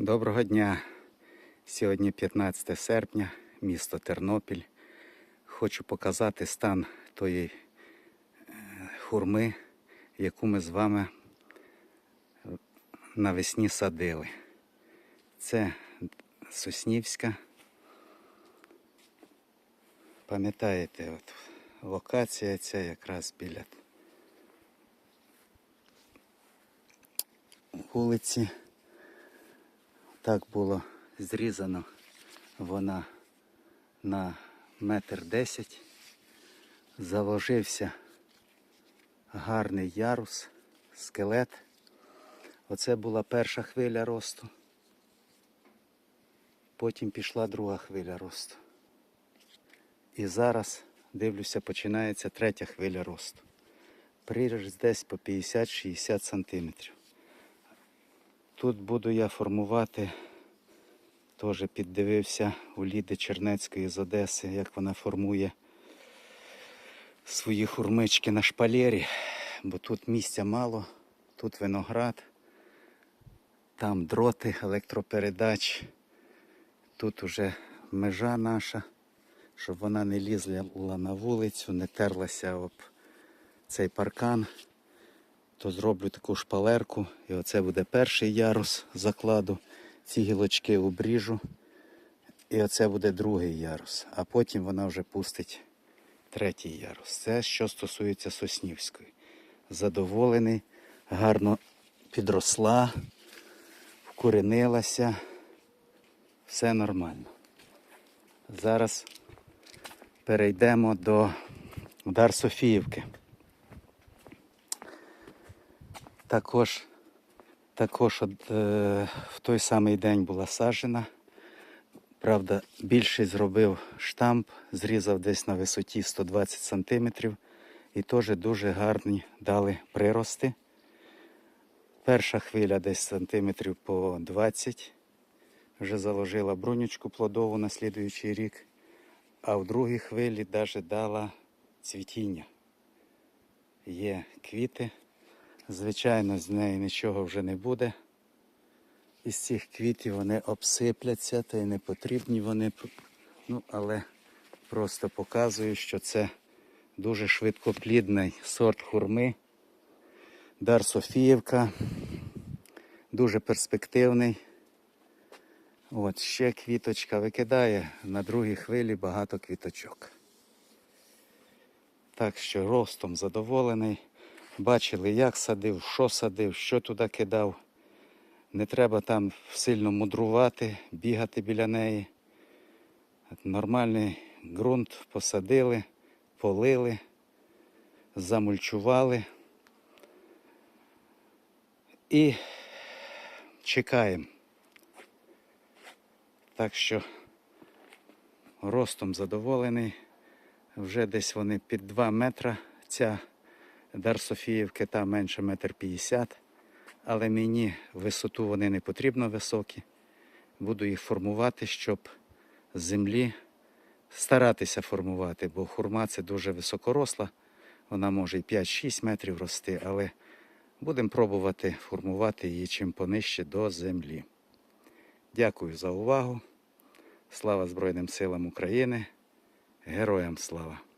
Доброго дня. Сьогодні 15 серпня, місто Тернопіль. Хочу показати стан тої е, хурми, яку ми з вами навесні садили. Це Соснівська. Пам'ятаєте, от локація ця якраз біля вулиці. Так було зрізано вона на метр десять. Заложився гарний ярус, скелет. Оце була перша хвиля росту. Потім пішла друга хвиля росту. І зараз, дивлюся, починається третя хвиля росту. Приріст десь по 50-60 сантиметрів. Тут буду я формувати, теж піддивився у Ліди Чернецької з Одеси, як вона формує свої хурмички на шпалері, бо тут місця мало, тут виноград, там дроти електропередач, тут уже межа наша, щоб вона не лізла на вулицю, не терлася об цей паркан то зроблю таку шпалерку. І оце буде перший ярус закладу. Ці гілочки обріжу. І оце буде другий ярус. А потім вона вже пустить третій ярус. Це що стосується Соснівської. Задоволений, гарно підросла, вкоренилася. Все нормально. Зараз перейдемо до Дар Софіївки. Також, також от, е, в той самий день була саджена. Правда, більший зробив штамп, зрізав десь на висоті 120 см і теж дуже гарні дали прирости. Перша хвиля десь сантиметрів по 20. Вже заложила брунючку плодову на слідуючий рік, а в другій хвилі навіть дала цвітіння. Є квіти. Звичайно, з неї нічого вже не буде. Із цих квітів вони обсипляться, та й не потрібні вони. Ну, але просто показую, що це дуже швидкоплідний сорт хурми. Дар Софіївка. Дуже перспективний. От ще квіточка викидає на другій хвилі багато квіточок. Так що ростом задоволений. Бачили, як садив, що садив, що туди кидав. Не треба там сильно мудрувати, бігати біля неї. Нормальний ґрунт посадили, полили, замульчували і чекаємо. Так що ростом задоволений. Вже десь вони під 2 метра ця Дар Софіївки там менше метр п'ятдесят, але мені висоту вони не потрібно високі. Буду їх формувати, щоб землі старатися формувати, бо хурма це дуже високоросла, вона може і 5-6 метрів рости, але будемо пробувати формувати її чим понижче до землі. Дякую за увагу. Слава Збройним силам України. Героям слава!